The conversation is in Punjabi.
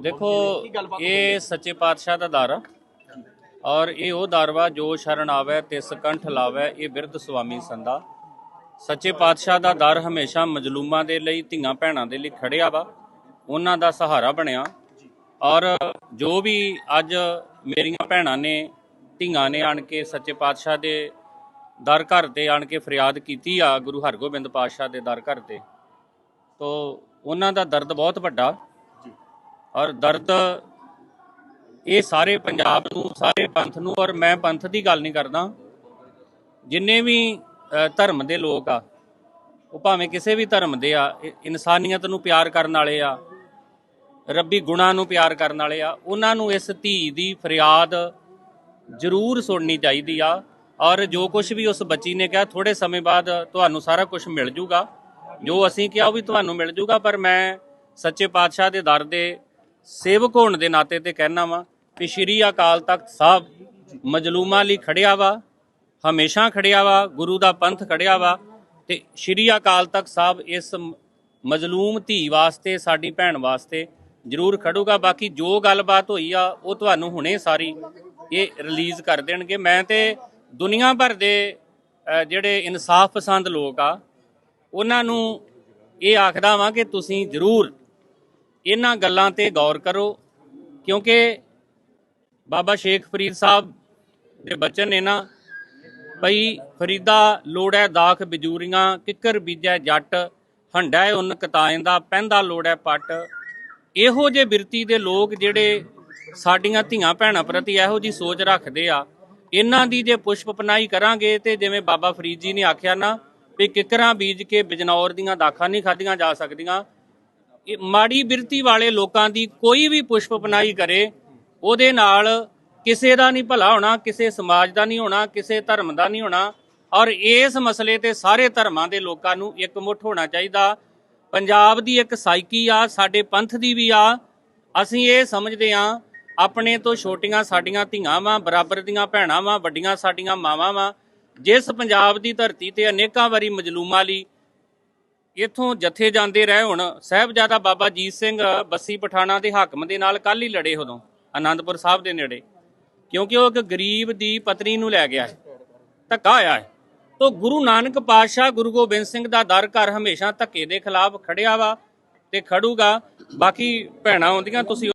ਦੇਖੋ, ਇਹ ਸੱਚੇ ਪਾਤਸ਼ਾਹ ਦਾ ਦਰ ਆ। ਔਰ ਇਹ ਉਹ ਦਰ ਜੋ ਸ਼ਰਨ ਆਵੇ, ਤਿਸ ਕੰਠ ਲਾਵੇ, ਇਹ ਬਿਰਧ ਸੁਆਮੀ ਸੰਦਾ ਸੱਚੇ ਪਾਤਸ਼ਾਹ ਦਾ ਦਰ ਹਮੇਸ਼ਾ ਮਜਲੂਮਾਂ ਦੇ ਲਈ, ਧੀਆਂ ਭੈਣਾਂ ਦੇ ਲਈ ਖੜਿਆ ਵਾ। ਉਹਨਾਂ ਦਾ ਸਹਾਰਾ ਬਣਿਆ। ਔਰ ਜੋ ਵੀ ਅੱਜ ਮੇਰੀਆਂ ਭੈਣਾਂ ਨੇ, ਧੀਆਂ ਨੇ ਆਣ ਕੇ ਸੱਚੇ ਪਾਤਸ਼ਾਹ ਦੇ ਦਰ ਘਰ ਤੇ ਆਣ ਕੇ ਫਰਿਆਦ ਕੀਤੀ ਆ, ਗੁਰੂ ਹਰਗੋਬਿੰਦ ਪਾਤਸ਼ਾਹ ਦੇ ਦਰ ਘਰ ਤੇ, ਤੋ ਉਹਨਾਂ ਦਾ ਦਰਦ ਬਹੁਤ ਵੱਡਾ। ਔਰ ਦਰਦ ਇਹ ਸਾਰੇ ਪੰਜਾਬ ਨੂੰ ਸਾਰੇ ਪੰਥ ਨੂੰ ਔਰ ਮੈਂ ਪੰਥ ਦੀ ਗੱਲ ਨਹੀਂ ਕਰਦਾ। ਜਿੰਨੇ ਵੀ ਧਰਮ ਦੇ ਲੋਕ ਆ ਉਹ ਭਾਵੇਂ ਕਿਸੇ ਵੀ ਧਰਮ ਦੇ ਆ ਇਨਸਾਨੀਅਤ ਨੂੰ ਪਿਆਰ ਕਰਨ ਵਾਲੇ ਆ ਰੱਬੀ ਗੁਣਾਂ ਨੂੰ ਪਿਆਰ ਕਰਨ ਵਾਲੇ ਆ ਉਹਨਾਂ ਨੂੰ ਇਸ ਧੀ ਦੀ ਫਰਿਆਦ ਜ਼ਰੂਰ ਸੁਣਨੀ ਚਾਹੀਦੀ ਆ। ਔਰ ਜੋ ਕੁਝ ਵੀ ਉਸ ਬੱਚੀ ਨੇ ਕਿਹਾ ਥੋੜੇ ਸਮੇਂ ਬਾਅਦ ਤੁਹਾਨੂੰ ਸਾਰਾ ਕੁਝ ਮਿਲ ਜੂਗਾ। ਜੋ ਅਸੀਂ ਕਿਹਾ ਉਹ ਵੀ ਤੁਹਾਨੂੰ ਮਿਲ ਜੂਗਾ, ਪਰ ਮੈਂ ਸੱਚੇ ਪਾਤਸ਼ਾਹ ਦੇ ਦਰ ਦੇ ਸੇਵਕ ਹੋਣ ਦੇ ਨਾਤੇ ਤੇ ਕਹਿਣਾ ਵਾਂ ਕਿ ਸ਼੍ਰੀ ਅਕਾਲ ਤਖਤ ਸਾਹਿਬ ਮਜਲੂਮਾਂ ਲਈ ਖੜਿਆ ਵਾ, ਹਮੇਸ਼ਾ ਖੜਿਆ ਵਾ, ਗੁਰੂ ਦਾ ਪੰਥ ਖੜਿਆ ਵਾ ਤੇ ਸ਼੍ਰੀ ਅਕਾਲ ਤਖਤ ਸਾਹਿਬ ਇਸ ਮਜ਼ਲੂਮ ਧੀ ਵਾਸਤੇ, ਸਾਡੀ ਭੈਣ ਵਾਸਤੇ ਜ਼ਰੂਰ ਖੜੂਗਾ। ਬਾਕੀ ਜੋ ਗੱਲਬਾਤ ਹੋਈ ਆ, ਉਹ ਤੁਹਾਨੂੰ ਹੁਣੇ ਸਾਰੀ ਇਹ ਰਿਲੀਜ਼ ਕਰ ਦੇਣਗੇ। ਮੈਂ ਤੇ ਦੁਨੀਆ ਭਰ ਦੇ ਜਿਹੜੇ ਇਨਸਾਫ ਪਸੰਦ ਲੋਕ ਆ ਉਹਨਾਂ ਨੂੰ ਇਹ ਆਖਦਾ ਵਾਂ ਕਿ ਤੁਸੀਂ ਜ਼ਰੂਰ ਇਹਨਾਂ ਗੱਲਾਂ ਤੇ ਗੌਰ ਕਰੋ, ਕਿਉਂਕਿ ਬਾਬਾ ਸ਼ੇਖ ਫਰੀਦ ਸਾਹਿਬ ਦੇ ਬਚਨ ਨੇ ਨਾ ਭਈ ਫਰੀਦਾ ਲੋੜੈ ਦਾਖ ਬਜੂਰੀਆਂ, ਕਿੱਕਰ ਬੀਜੈ ਜੱਟ ਹੰਡੈ ਉਨ ਕਤਾਇਂ ਦਾ, ਪੈਂਦਾ ਲੋੜੈ ਪੱਟ। ਇਹੋ ਜੇ ਬਿਰਤੀ ਦੇ ਲੋਕ ਜਿਹੜੇ ਸਾਡੀਆਂ ਧੀਆਂ ਭੈਣਾਂ ਪ੍ਰਤੀ ਇਹੋ ਜੀ ਸੋਚ ਰੱਖਦੇ ਆ, ਇਹਨਾਂ ਦੀ ਜੇ ਪੁਸ਼ਪ ਪਨਾਈ ਕਰਾਂਗੇ ਤੇ ਜਿਵੇਂ ਬਾਬਾ ਫਰੀਦ ਜੀ ਨੇ ਆਖਿਆ ਨਾ ਵੀ ਕਿੱਕਰਾਂ ਬੀਜ ਕੇ ਬਿਜਨੌਰ ਦੀਆਂ ਦਾਖਾਂ ਨਹੀਂ ਖਾਧੀਆਂ ਜਾ ਸਕਦੀਆਂ। ਇਹ ਮਾੜੀ ਬਿਰਤੀ ਵਾਲੇ ਲੋਕਾਂ ਦੀ ਕੋਈ ਵੀ ਪੁਸ਼ਪ ਪਨਾਈ ਕਰੇ, ਉਹਦੇ ਨਾਲ ਕਿਸੇ ਦਾ ਨਹੀਂ ਭਲਾ ਹੋਣਾ, ਕਿਸੇ ਸਮਾਜ ਦਾ ਨਹੀਂ ਹੋਣਾ, ਕਿਸੇ ਧਰਮ ਦਾ ਨਹੀਂ ਹੋਣਾ। ਔਰ ਇਸ ਮਸਲੇ ਤੇ ਸਾਰੇ ਧਰਮਾਂ ਦੇ ਲੋਕਾਂ ਨੂੰ ਇਕਮੁੱਠ ਹੋਣਾ ਚਾਹੀਦਾ। ਪੰਜਾਬ ਦੀ ਇੱਕ ਸਾਈਕੀ ਆ, ਸਾਡੇ ਪੰਥ ਦੀ ਵੀ ਆ। ਅਸੀਂ ਇਹ ਸਮਝਦੇ ਆ ਆਪਣੇ ਤੋਂ ਛੋਟੀਆਂ ਸਾਡੀਆਂ ਧੀਆਂ ਵਾਂ, ਬਰਾਬਰ ਦੀਆਂ ਭੈਣਾਂ ਵਾਂ, ਵੱਡੀਆਂ ਸਾਡੀਆਂ ਮਾਵਾਂ ਵਾਂ। ਜਿਸ ਪੰਜਾਬ ਦੀ ਧਰਤੀ ਤੇ ਅਨੇਕਾਂ ਵਾਰੀ ਮਜਲੂਮਾਂ ਲਈ ਇੱਥੋਂ ਜਥੇ ਜਾਂਦੇ ਰਹੇ ਹੁਣ, ਸਾਹਿਬਜ਼ਾਦਾ ਬਾਬਾ ਜੀਤ ਸਿੰਘ ਬੱਸੀ ਪਠਾਣਾ ਦੇ ਹਾਕਮ ਦੇ ਨਾਲ ਕੱਲ ਹੀ ਲੜੇ ਉਦੋਂ, ਆਨੰਦਪੁਰ ਸਾਹਿਬ ਦੇ ਨੇੜੇ। ਕਿਉਂਕਿ ਉਹ ਇੱਕ ਗਰੀਬ ਦੀ ਪਤਨੀ ਨੂੰ ਲੈ ਗਿਆ ਹੈ, ਧੱਕਾ ਆਇਆ ਹੈ। ਤੋ ਗੁਰੂ ਨਾਨਕ ਪਾਤਸ਼ਾਹ ਗੁਰੂ ਗੋਬਿੰਦ ਸਿੰਘ ਦਾ ਦਰ ਘਰ ਹਮੇਸ਼ਾ ਧੱਕੇ ਦੇ ਖਿਲਾਫ ਖੜਿਆ ਵਾ ਤੇ ਖੜੂਗਾ। ਬਾਕੀ ਭੈਣਾਂ ਆਉਂਦੀਆਂ, ਤੁਸੀਂ